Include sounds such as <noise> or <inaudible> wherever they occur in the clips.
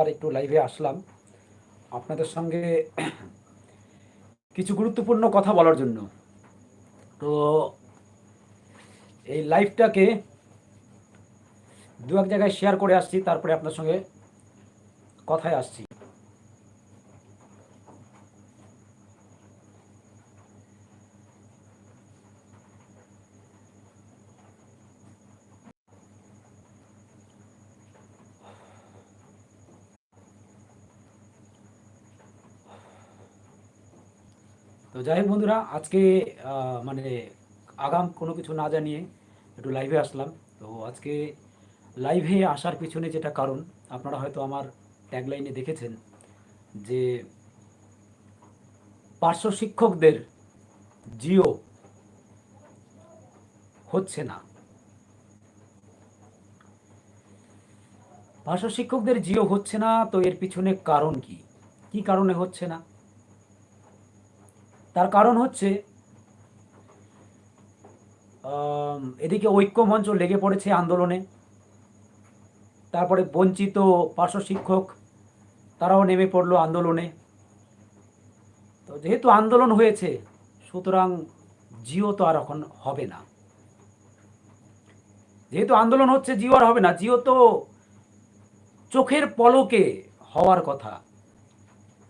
আর একটু লাইভে আসলাম। আপনাদের সঙ্গে কিছু গুরুত্বপূর্ণ কথা বলার জন্য। তো এই লাইভটাকে দু এক জায়গায় শেয়ার করে আসছি, তারপরে আপনার সঙ্গে কথায় আসছি। তো যাই হোক বন্ধুরা, আজকে মানে আগাম কোনো কিছু না জানিয়ে একটু লাইভে আসলাম। তো আজকে লাইভে আসার পিছনে যেটা কারণ, আপনারা হয়তো আমার ট্যাগলাইনে দেখেছেন যে পার্শ্ব শিক্ষকদের জিও হচ্ছে না। পার্শ্ব শিক্ষকদের জিও হচ্ছে না, তো এর পিছনে কারণ কি? কি কারণে হচ্ছে না? তার কারণ হচ্ছে এদিকে ঐক্যমঞ্চ লেগে পড়েছে আন্দোলনে। তারপরে বঞ্চিত পার্শ্ব শিক্ষক, তারাও নেমে পড়ল আন্দোলনে। তো যেহেতু আন্দোলন হয়েছে, সুতরাং জিও তো আর এখন হবে না। যেহেতু আন্দোলন হচ্ছে, জিও আর হবে না, জিও তো চোখের পলকে হওয়ার কথা।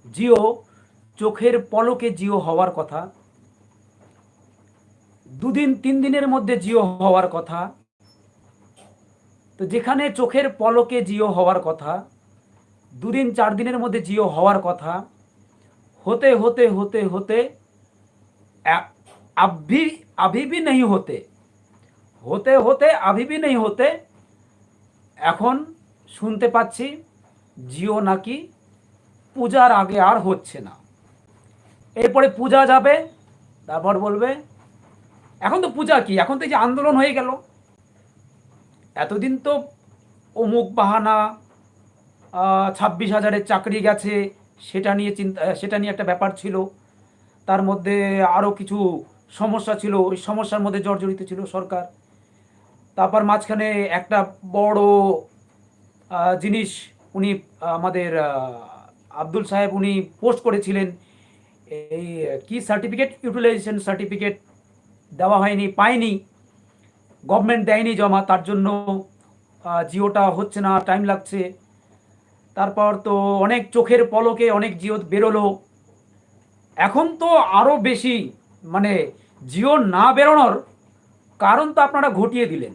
জিও চোখের পলকে জিও হওয়ার কথা দুদিন তিন দিনের মধ্যে জিও হওয়ার কথা তো যেখানে চোখের পলকে জিও হওয়ার কথা দুদিন চার দিনের মধ্যে জিও হওয়ার কথা হতে হতে হতে হতে अ- अभी अभी भी नहीं होते হতে হতে अभी भी नहीं होते এখন শুনতে পাচ্ছি জিও নাকি পূজার আগে আর হচ্ছে না এরপরে পূজা যাবে, তারপর বলবে, এখন তো পূজা কি? এখন তো যে আন্দোলন হয়ে গেল। এতদিন তো অমুক বাহানা ছাব্বিশ হাজারের চাকরি গেছে, সেটা নিয়ে চিন্তা সেটা নিয়ে একটা ব্যাপার ছিল। তার মধ্যে আরও কিছু সমস্যা ছিল, ওই সমস্যার মধ্যে জর্জরিত ছিল সরকার। তারপর মাঝখানে একটা বড় জিনিস উনি আমাদের আব্দুল সাহেব উনি পোস্ট করেছিলেন এই কি সার্টিফিকেট ইউটিলাইজেশন সার্টিফিকেট দেওয়া হয়নি পায়নি গভর্নমেন্ট দেয়নি জমা, তার জন্য জিওটা হচ্ছে না টাইম লাগছে। তারপর তো অনেক চোখের পলকে অনেক জিও বেরোলো। এখন তো আরও বেশি মানে জিও না বেরোনোর কারণ তো আপনারা ঘটিয়ে দিলেন।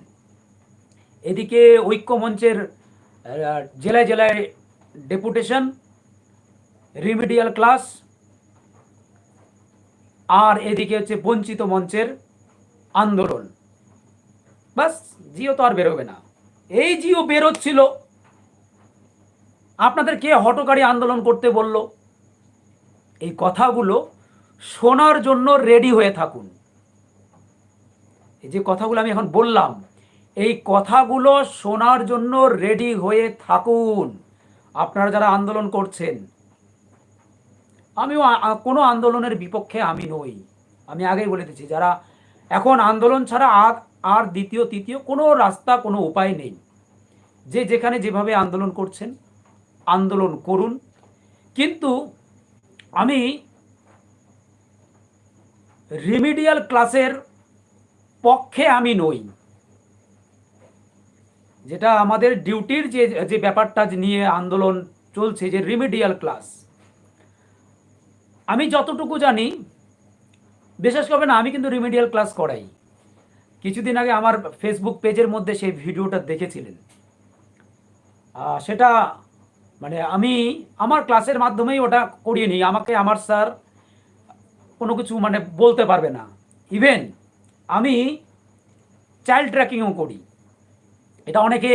এদিকে ঐক্যমঞ্চের জেলায় জেলায় ডেপুটেশন রিমিডিয়াল ক্লাস আর এদিকে হচ্ছে বঞ্চিত মঞ্চের আন্দোলন। বাস, জিও তো আর বেরোবে না। এই জিও বেরোচ্ছিল। আপনাদের কে হটকারী আন্দোলন করতে বলল? এই কথাগুলো শোনার জন্য রেডি হয়ে থাকুন। এই যে কথাগুলো আমি এখন বললাম, এই কথাগুলো শোনার জন্য রেডি হয়ে থাকুন। আপনারা যারা আন্দোলন করছেন আমিও কোনো আন্দোলনের বিপক্ষে আমি নই। আমি আগেই বলে দিচ্ছি, যারা এখন আন্দোলন ছাড়া আর আর দ্বিতীয়, তৃতীয় কোনো রাস্তা, কোনো উপায় নেই। যে যেখানে যেভাবে আন্দোলন করছেন, আন্দোলন করুন। কিন্তু আমি রিমিডিয়াল ক্লাসের পক্ষে আমি নই। যেটা আমাদের ডিউটির যে যে ব্যাপারটা নিয়ে আন্দোলন চলছে, যে রিমিডিয়াল ক্লাস। আমি যতটুকু জানি বিশেষ না, আমি কিন্তু রিমিডিয়াল ক্লাস করাই। কিছুদিন আগে আমার ফেসবুক পেজের মধ্যে সেই ভিডিওটা দেখেছিলেন। সেটা মানে আমি আমার ক্লাসের মাধ্যমেই ওটা করিয়ে নিই। আমাকে আমার স্যার কোনো কিছু মানে বলতে পারবে না। ইভেন আমি চাইল্ড ট্র্যাকিংও করি। এটা অনেকে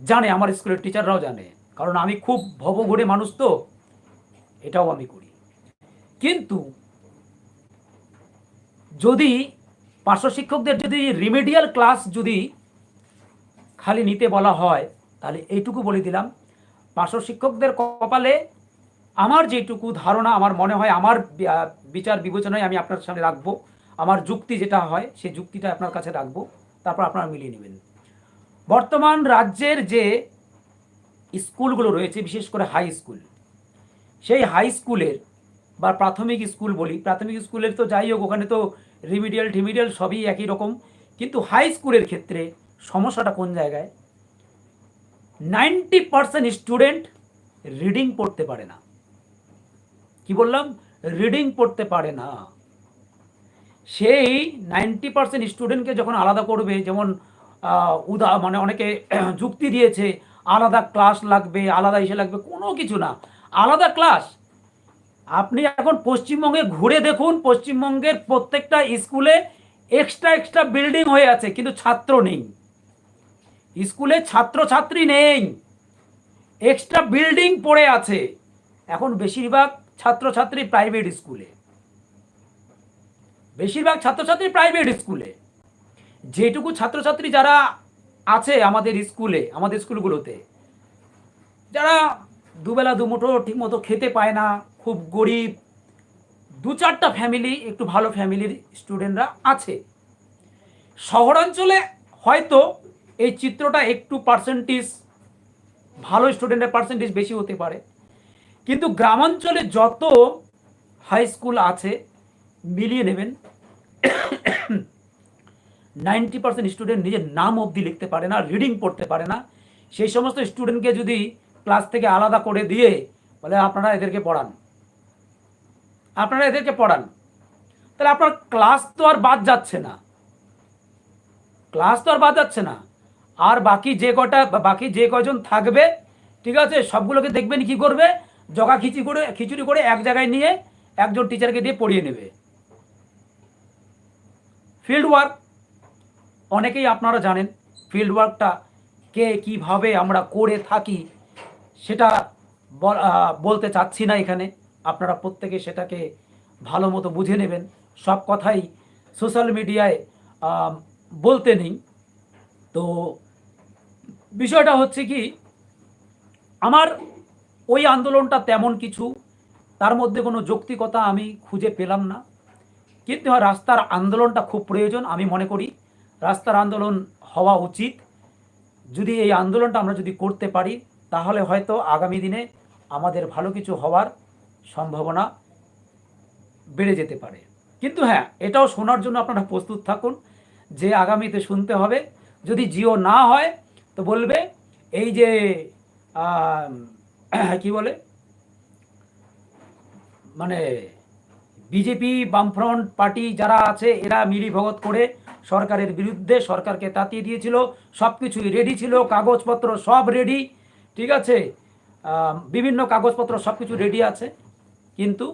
জানে, আমার স্কুলের টিচাররাও জানে। কারণ আমি খুব ভবঘুরে মানুষ তো, এটাও আমি করি। কিন্তু যদি পার্শ্ব শিক্ষকদের যদি রিমেডিয়াল ক্লাস যদি খালি নিতে বলা হয়, তাহলে এইটুকু বলে দিলাম। পার্শ্ব শিক্ষকদের কপালে আমার যেটুকু ধারণা, আমার মনে হয়, আমার বিচার বিবেচনায় আমি আপনার সামনে রাখব। আমার যুক্তি যেটা হয়, সেই যুক্তিটা আপনার কাছে রাখব। তারপর আপনারা মিলিয়ে নেবেন। বর্তমান রাজ্যের যে স্কুলগুলো রয়েছে, বিশেষ করে হাই স্কুল সেই হাই স্কুলের বা প্রাথমিক স্কুল বলি, প্রাথমিক স্কুলের তো যাই হোক, ওখানে তো রিমিডিয়াল টিমিডিয়াল সবই একই রকম। কিন্তু হাই স্কুলের ক্ষেত্রে সমস্যাটা কোন জায়গায়? নাইনটি পার্সেন্ট স্টুডেন্ট রিডিং পড়তে পারে না। কি বললাম? রিডিং পড়তে পারে না। সেই নাইনটি পার্সেন্ট স্টুডেন্টকে যখন আলাদা করবে, যেমন উদা মানে অনেকে <clears throat> যুক্তি দিয়েছে, আলাদা ক্লাস লাগবে, আলাদা ইসে লাগবে, কোনো কিছু না। আলাদা ক্লাস আপনি এখন পশ্চিমবঙ্গে ঘুরে দেখুন, পশ্চিমবঙ্গের প্রত্যেকটা স্কুলে এক্সট্রা এক্সট্রা বিল্ডিং হয়ে আছে, কিন্তু ছাত্র নেই। স্কুলে ছাত্র ছাত্রী নেই। এক্সট্রা বিল্ডিং পড়ে আছে। এখন বেশিরভাগ ছাত্রছাত্রী প্রাইভেট স্কুলে। বেশিরভাগ ছাত্রছাত্রী প্রাইভেট স্কুলে। যেটুকু ছাত্রছাত্রী যারা আছে আমাদের স্কুলে, আমাদের স্কুলগুলোতে, যারা দুবেলা দুমুঠো ঠিকমতো খেতে পায় না খুব গরিব, দু চারটা ফ্যামিলি একটু ভালো ফ্যামিলির স্টুডেন্টরা আছে। শহরাঞ্চলে হয়তো এই চিত্রটা একটু পার্সেন্টেজ ভালো স্টুডেন্টের পার্সেন্টেজ বেশি হতে পারে। কিন্তু গ্রামাঞ্চলে যত হাই স্কুল আছে, মিলিয়ে নেবেন নাইনটি পার্সেন্ট স্টুডেন্ট নিজের নাম অবধি লিখতে পারে না রিডিং পড়তে পারে না। সেই সমস্ত স্টুডেন্টকে যদি ক্লাস থেকে আলাদা করে দিয়ে, বলে আপনারা এদেরকে পড়ান। আপনারা এদেরকে পড়ান। তাহলে আপনার ক্লাস তো আর বাদ যাচ্ছে না। ক্লাস তো আর বাদ যাচ্ছে না। আর বাকি যে কটা, বাকি যে কজন থাকবে, ঠিক আছে, সবগুলোকে দেখবেন কি করবে? জগা খিচি করে, খিচুড়ি করে এক জায়গায় নিয়ে একজন টিচারকে দিয়ে পড়িয়ে নেবে। ফিল্ড ওয়ার্ক অনেকেই আপনারা জানেন ফিল্ড ওয়ার্কটা কে কীভাবে আমরা করে থাকি, সেটা বলতে চাচ্ছি না এখানে। আপনারা প্রত্যেকে সেটাকে ভালো মতো বুঝে নেবেন। সব কথাই সোশ্যাল মিডিয়ায় বলতে নেই। তো বিষয়টা হচ্ছে কি আমার ওই আন্দোলনটা তেমন কিছু তার মধ্যে কোনো যৌক্তিকতা আমি খুঁজে পেলাম না। কিন্তু হ্যাঁ, রাস্তার আন্দোলনটা খুব প্রয়োজন আমি মনে করি। রাস্তার আন্দোলন হওয়া উচিত। যদি এই আন্দোলনটা আমরা যদি করতে পারি তাহলে হয়তো আগামী দিনে আমাদের ভালো কিছু হওয়ার সম্ভাবনা বেড়ে যেতে পারে। কিন্তু হ্যাঁ এটাও শোনার জন্য আপনারা প্রস্তুত থাকুন যে আগামীতে শুনতে হবে। যদি জিও না হয়, তো বলবে এই যে <clears throat> কি বলে? মানে বিজেপি বামফ্রন্ট পার্টি যারা আছে, এরা মিলিভগত করে সরকারের বিরুদ্ধে সরকারকে তাতিয়ে দিয়েছিল। সব কিছুই রেডি ছিল, কাগজপত্র সব রেডি ঠিক আছে? বিভিন্ন কাগজপত্র সব কিছু রেডি আছে। কিন্তু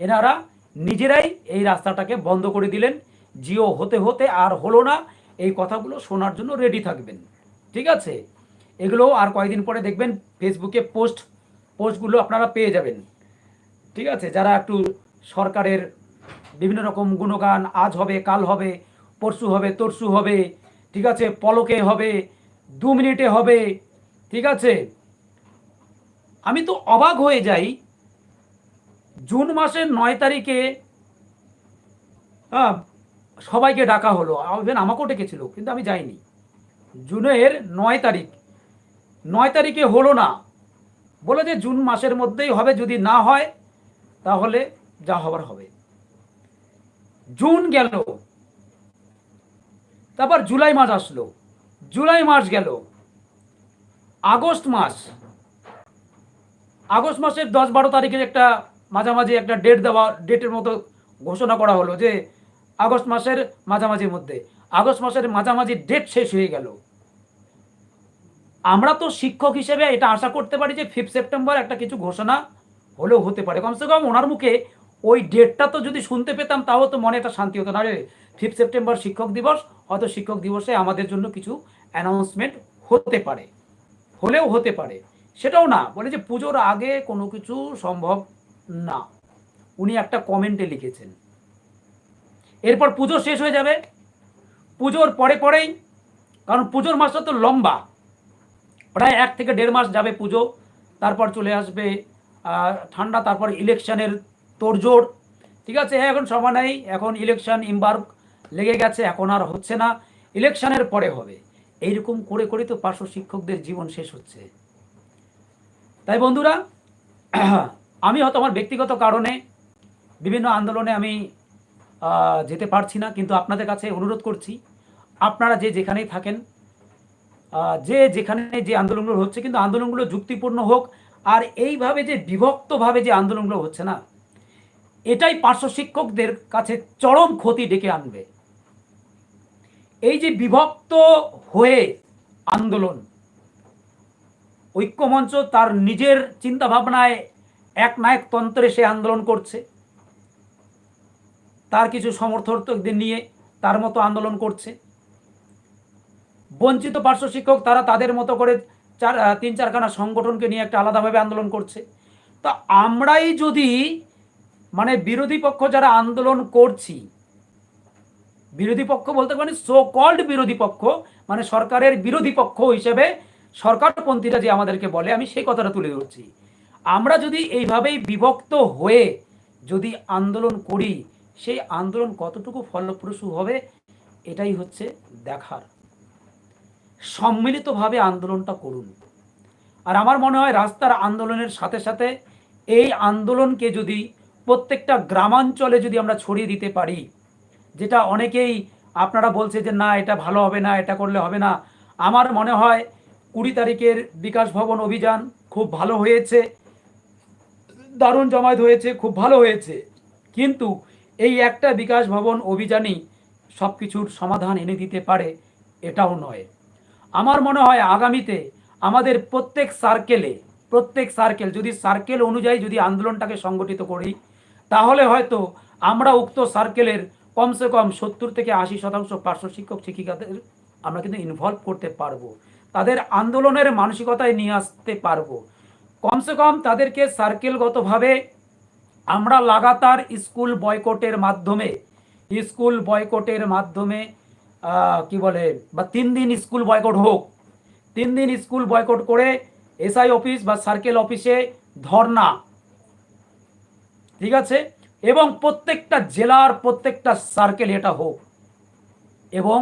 এনারা নিজেরাই এই রাস্তাটাকে বন্ধ করে দিলেন। জিও হতে হতে আর হলো না। এই কথাগুলো শোনার জন্য রেডি থাকবেন। ঠিক আছে? এগুলো আর কয়েকদিন পরে দেখবেন ফেসবুকে পোস্ট পোস্টগুলো আপনারা পেয়ে যাবেন। ঠিক আছে? যারা একটু সরকারের বিভিন্ন রকম গুণগান, আজ হবে, কাল হবে, পরশু হবে, তরশু হবে, ঠিক আছে? পলকে হবে, দু মিনিটে হবে, ঠিক আছে? আমি তো অবাক হয়ে যাই জুন মাসের নয় তারিখে সবাইকে ডাকা হলো। ইভেন আমাকেও ডেকেছিল, কিন্তু আমি যাইনি। জুনের নয় তারিখ। নয় তারিখে হলো না। বলে যে জুন মাসের মধ্যেই হবে, যদি না হয়, তাহলে যা হবার হবে। জুন গেল। তারপর জুলাই মাস আসলো। জুলাই মাস গেল। আগস্ট মাস। আগস্ট মাসের দশ বারো তারিখের একটা মাঝামাঝি একটা ডেট দেওয়া ডেটের মতো ঘোষণা করা হলো যে আগস্ট মাসের মাঝামাঝির মধ্যে। আগস্ট মাসের মাঝামাঝি ডেট শেষ হয়ে গেল। আমরা তো শিক্ষক হিসেবে এটা আশা করতে পারি যে ফিফথ সেপ্টেম্বর একটা কিছু ঘোষণা হলেও হতে পারে। কমসে কম ওনার মুখে ওই ডেটটা তো যদি শুনতে পেতাম তাও তো মনে একটা শান্তি হতো। না রে ফিফথ সেপ্টেম্বর শিক্ষক দিবস, হয়তো শিক্ষক দিবসে আমাদের জন্য কিছু অ্যানাউন্সমেন্ট হতে পারে। হলেও হতে পারে। সেটাও না, বলে যে পুজোর আগে কোনো কিছু সম্ভব না, উনি একটা কমেন্টে লিখেছেন। এরপর পুজো শেষ হয়ে যাবে। পুজোর পরে পরেই, কারণ পুজোর মাসটা তো লম্বা। প্রায় এক থেকে দেড় মাস যাবে পুজো। তারপর চলে আসবে ঠান্ডা, তারপর ইলেকশনের তোড়জোড়। ঠিক আছে হ্যাঁ এখন সময় নেই, এখন ইলেকশন ইম্বার্গ লেগে গেছে, এখন আর হচ্ছে না। ইলেকশনের পরে হবে। এইরকম করে করে তো পার্শ্ব শিক্ষকদের জীবন শেষ হচ্ছে। তাই বন্ধুরা আমি হয়তো আমার ব্যক্তিগত কারণে বিভিন্ন আন্দোলনে আমি যেতে পারছি না, কিন্তু আপনাদের কাছে অনুরোধ করছি, আপনারা যে যেখানেই থাকেন যে যেখানে যে আন্দোলনগুলো হচ্ছে, কিন্তু আন্দোলনগুলো যুক্তিপূর্ণ হোক, আর এইভাবে যে বিভক্তভাবে যে আন্দোলনগুলো হচ্ছে না, এটাই পার্শ্ব শিক্ষকদের কাছে চরম ক্ষতি ডেকে আনবে। এই যে বিভক্ত হয়ে আন্দোলন, ঐক্যমঞ্চ তার নিজের চিন্তা ভাবনায় এক নায়ক তন্ত্রে সে আন্দোলন করছে। তার কিছু সমর্থকদের নিয়ে তার মতো আন্দোলন করছে। বঞ্চিত পার্শ্ব শিক্ষক তারা তাদের মতো করে চার তিন চারখানা সংগঠনকে নিয়ে একটা আলাদাভাবে আন্দোলন করছে। তো আমরাই যদি মানে বিরোধী পক্ষ যারা আন্দোলন করছি, বিরোধী পক্ষ বলতে মানে সো কল্ড বিরোধী পক্ষ মানে সরকারের বিরোধী পক্ষ হিসেবে সরকারপন্থীরা যে আমাদেরকে বলে, আমি সেই কথাটা তুলে ধরছি। আমরা যদি এইভাবেই বিভক্ত হয়ে যদি আন্দোলন করি, সেই আন্দোলন কতটুকু ফলপ্রসূ হবে, এটাই হচ্ছে দেখার। সম্মিলিতভাবে আন্দোলনটা করুন। আর আমার মনে হয় রাস্তার আন্দোলনের সাথে সাথে এই আন্দোলনকে যদি প্রত্যেকটা গ্রামাঞ্চলে যদি আমরা ছড়িয়ে দিতে পারি, যেটা অনেকেই আপনারা বলছে যে, না, এটা ভালো হবে না, এটা করলে হবে না। আমার মনে হয় কুড়ি তারিখের বিকাশ ভবন অভিযান খুব ভালো হয়েছে। দারুণ জমায়েত হয়েছে, খুব ভালো হয়েছে। কিন্তু এই একটা বিকাশ ভবন অভিযানই সব কিছুর সমাধান এনে দিতে পারে, এটাও নয়। আমার মনে হয় আগামীতে আমাদের প্রত্যেক সার্কেলে প্রত্যেক সার্কেল যদি সার্কেল অনুযায়ী যদি আন্দোলনটাকে সংগঠিত করি, তাহলে হয়তো আমরা উক্ত সার্কেলের কমসে কম সত্তর থেকে আশি শতাংশ পার্শ্ব শিক্ষক শিক্ষিকাদের আমরা কিন্তু ইনভলভ করতে পারব। তাদের আন্দোলনের মানসিকতায় নিয়ে আসতে পারব। কমসে কম তাদেরকে সার্কেলগতভাবে আমরা লাগাতার স্কুল বয়কটের মাধ্যমে, স্কুল বয়কটের মাধ্যমে কি বলে, বা তিন দিন স্কুল বয়কট হোক, তিন দিন স্কুল বয়কট করে এসআই অফিস বা সার্কেল অফিসে ধর্না, ঠিক আছে? এবং প্রত্যেকটা জেলার প্রত্যেকটা সার্কেল এটা হোক, এবং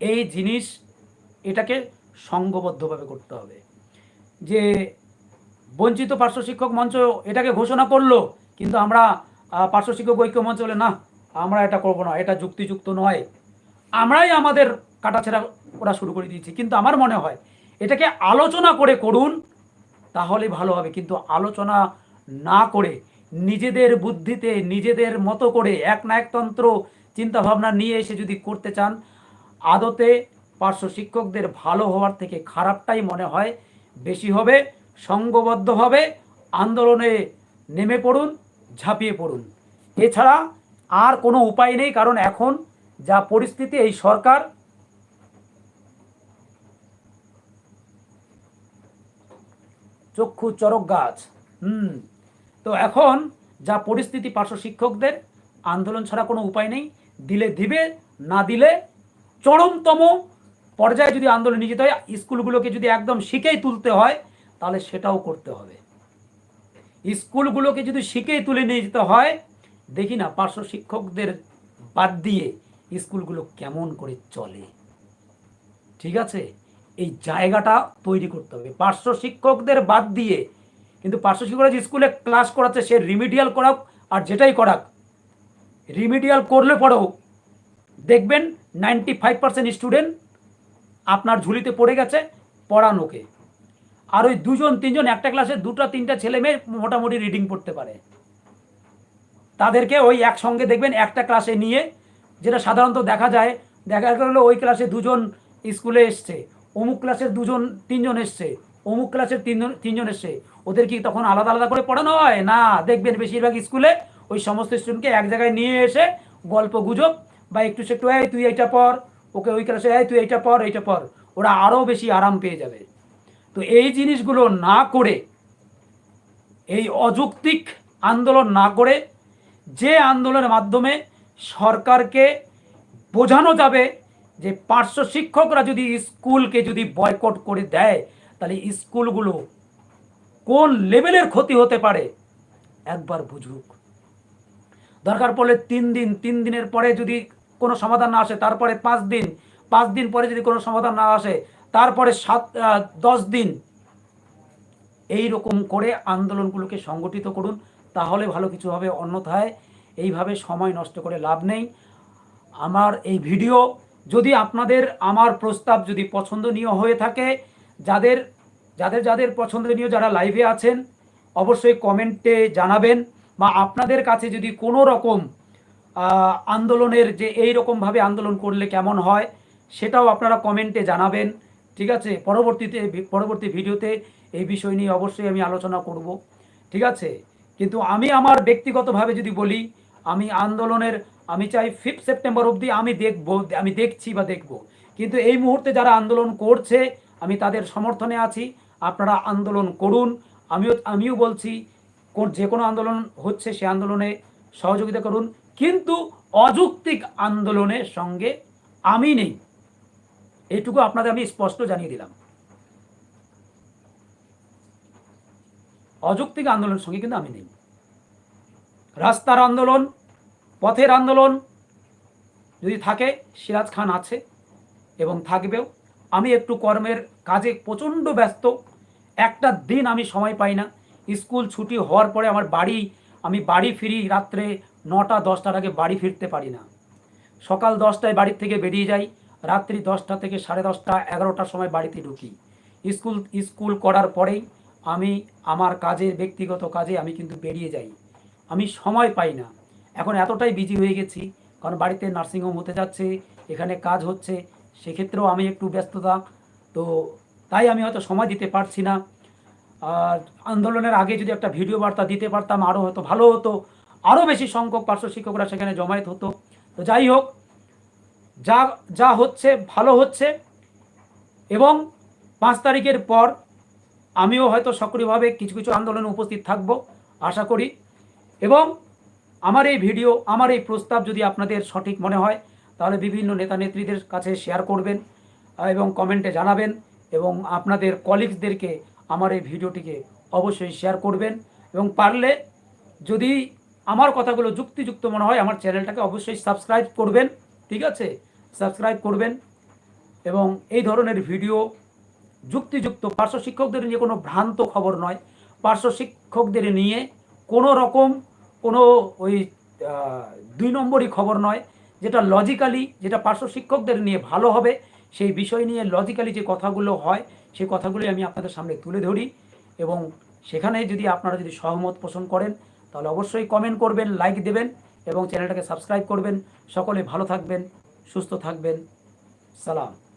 এই জিনিস এটাকে সংঘবদ্ধভাবে করতে হবে। যে বঞ্চিত পার্শ্ব শিক্ষক মঞ্চ এটাকে ঘোষণা করল, কিন্তু আমরা পার্শ্ব শিক্ষক ঐক্য মঞ্চ বলে, না, আমরা এটা করব না, এটা যুক্তিযুক্ত নয়। আমরাই আমাদের কাটাছেড়া ওরা শুরু করে দিয়েছি। কিন্তু আমার মনে হয়, এটাকে আলোচনা করে করুন, তাহলে ভালো হবে। কিন্তু আলোচনা না করে, নিজেদের বুদ্ধিতে, নিজেদের মতো করে এক না একতন্ত্র চিন্তাভাবনা নিয়ে এসে যদি করতে চান, আদতে পার্শ্ব শিক্ষকদের ভালো হওয়ার থেকে খারাপটাই মনে হয় বেশি হবে। সংঘবদ্ধভাবে আন্দোলনে নেমে পড়ুন, ঝাঁপিয়ে পড়ুন। এছাড়া আর কোনো উপায় নেই, কারণ এখন যা পরিস্থিতি, এই সরকার চক্ষু চরক গাছ। হুম, তো এখন যা পরিস্থিতি, পার্শ্ব শিক্ষকদের, আন্দোলন ছাড়া কোনো উপায় নেই। দিলে দিবে, না দিলে চরমতম পর্যায়ে যদি আন্দোলন নিয়ে যেতে হয়, স্কুলগুলোকে যদি একদম শিখেই তুলতে হয় তাহলে সেটাও করতে হবে। স্কুলগুলোকে যদি শিখেই তুলে নিয়ে যেতে হয়, দেখি না, পার্শ্ব শিক্ষকদের বাদ দিয়ে স্কুলগুলো কেমন করে চলে। ঠিক আছে? এই জায়গাটা তৈরি করতে হবে। পার্শ্ব শিক্ষকদের বাদ দিয়ে, কিন্তু পার্শ্ব শিক্ষকরা যে স্কুলে ক্লাস করাচ্ছে, সে রিমিডিয়াল করাক আর যেটাই করাক রিমিডিয়াল করলে পরেও দেখবেন নাইনটি ফাইভ পার্সেন্ট স্টুডেন্ট আপনার ঝুলিতে পড়ে গেছে পড়ানোকে আর ওই দুজন, তিনজন, একটা ক্লাসে দুটো, তিনটা ছেলে মেয়ে মোটামুটি রিডিং পড়তে পারে। তাদেরকে ওই একসঙ্গে দেখবেন, একটা ক্লাসে নিয়ে, যেটা সাধারণত দেখা যায়, দেখা গেল ওই ক্লাসে দুজন স্কুলে এসছে, অমুক ক্লাসের দুজন, তিনজন এসছে, অমুক ক্লাসের তিনজন তিনজন এসছে। ওদের কি তখন আলাদা আলাদা করে পড়ানো হয়? না, দেখবেন বেশিরভাগ স্কুলে ওই সমস্ত স্টুডেন্টকে এক জায়গায় নিয়ে এসে গল্প গুজব বা একটু সে একটু, এই, তুই এইটা পর ওকে ওই ক্লাসে এই, তুই এইটা পর এইটা পর ওরা আরও বেশি আরাম পেয়ে যাবে। তো এই জিনিসগুলো না করে, এই অযৌক্তিক আন্দোলন না করে যে আন্দোলনের মাধ্যমে সরকারকে বোঝানো যাবে যে পার্শ্ব শিক্ষকরা যদি স্কুলকে যদি বয়কট করে দেয়, তাহলে স্কুলগুলো কোন লেভেলের ক্ষতি হতে পারে? একবার বুঝুক। দরকার পড়লে তিন দিন, তিন দিনের পরে যদি কোনো সমাধান না আসে, তারপরে পাঁচ দিন পাঁচ দিন পরে যদি কোনো সমাধান না আসে তারপরে সাত দশ দিন এই রকম করে আন্দোলনগুলোকে সংগঠিত করুন, তাহলে ভালো কিছু হবে। অন্যথায় এইভাবে সময় নষ্ট করে লাভ নেই। আমার এই ভিডিও, যদি আপনাদের আমার প্রস্তাব যদি পছন্দনীয় হয়ে থাকে, যাদের যাদের যাদের পছন্দনীয় যারা লাইভে আছেন, অবশ্যই কমেন্টে জানাবেন বা আপনাদের কাছে যদি কোনো রকম আন্দোলনের যে এই রকমভাবে আন্দোলন করলে কেমন হয়, সেটাও আপনারা কমেন্টে জানাবেন। ঠিক আছে? পরবর্তীতে পরবর্তী ভিডিওতে এই বিষয় নিয়ে অবশ্যই আমি আলোচনা করব। ঠিক আছে? কিন্তু আমি আমার ব্যক্তিগতভাবে যদি বলি, আমি আন্দোলনের, আমি চাই ফিফথ সেপ্টেম্বর অবধি আমি দেখব, আমি দেখছি বা দেখব। কিন্তু এই মুহূর্তে যারা আন্দোলন করছে, আমি তাদের সমর্থনে আছি। আপনারা আন্দোলন করুন। আমিও আমিও বলছি যে কোনো আন্দোলন হচ্ছে সে আন্দোলনে সহযোগিতা করুন। কিন্তু অযৌক্তিক আন্দোলনের সঙ্গে আমি নেই। এইটুকু আপনাদের আমি স্পষ্ট জানিয়ে দিলাম। অযৌক্তিক আন্দোলনের সঙ্গে কিন্তু আমি নেই। রাস্তার আন্দোলন, পথের আন্দোলন যদি থাকে, সিরাজ খান আছে এবং থাকবেও। আমি একটু কর্মের কাজে প্রচণ্ড ব্যস্ত। একটা দিন আমি সময় পাই না। স্কুল ছুটি হওয়ার পরে আমার বাড়ি, আমি বাড়ি ফিরি রাত্রে নটা, দশটার আগে বাড়ি ফিরতে পারি না। সকাল দশটায় বাড়ির থেকে বেরিয়ে যাই। রাত্রি দশটা থেকে সাড়ে দশটা, এগারোটার সময় বাড়িতে ঢুকি। স্কুল স্কুল করার পরেই আমি আমার কাজের ব্যক্তিগত কাজে আমি কিন্তু বেরিয়ে যাই। আমি সময় পাই না। এখন এতটাই বিজি হয়ে গেছি, কারণ বাড়িতে নার্সিংহোম হতে যাচ্ছে, এখানে কাজ হচ্ছে, সেক্ষেত্রেও আমি একটু ব্যস্ততা। তো তাই আমি হয়তো সময় দিতে পারছি না। আর আন্দোলনের আগে যদি একটা ভিডিও বার্তা দিতে পারতাম আরও হয়তো ভালো হতো। আরও বেশি সংখ্যক পার্শ্ব শিক্ষকরা সেখানে জমায়েত হতো। তো যাই হোক যা যা হচ্ছে, ভালো হচ্ছে। এবং পাঁচ তারিখের পর আমিও হয়তো সক্রিয়ভাবে কিছু কিছু আন্দোলনে উপস্থিত থাকব, আশা করি। এবং আমার এই ভিডিও, আমার এই প্রস্তাব যদি আপনাদের সঠিক মনে হয়, তাহলে বিভিন্ন নেতা নেত্রীদের কাছে শেয়ার করবেন এবং কমেন্টে জানাবেন, এবং আপনাদের কলিগসদেরকে আমার এই ভিডিওটিকে অবশ্যই শেয়ার করবেন। এবং পারলে যদি আমার কথাগুলো যুক্তিযুক্ত মনে হয়, আমার চ্যানেলটাকে অবশ্যই সাবস্ক্রাইব করবেন, ঠিক আছে? সাবস্ক্রাইব করবেন এবং এই ধরনের ভিডিও যুক্তিযুক্ত পার্শ্ব শিক্ষকদের নিয়ে কোনো ভ্রান্ত খবর নয়। পার্শ্ব শিক্ষকদের নিয়ে কোনো রকম কোনো ওই দুই নম্বরই খবর নয়, যেটা লজিক্যালি যেটা পার্শ্ব শিক্ষকদের নিয়ে ভালো হবে, সেই বিষয় নিয়ে লজিক্যালি যে কথাগুলো হয়, সেই কথাগুলি আমি আপনাদের সামনে তুলে ধরি এবং সেখানে যদি আপনারা যদি সহমত পোষণ করেন, তাহলে অবশ্যই কমেন্ট করবেন লাইক দেবেন এবং চ্যানেলটাকে সাবস্ক্রাইব করবেন। সকলে ভালো থাকবেন। সুস্থ থাকবেন। সালাম।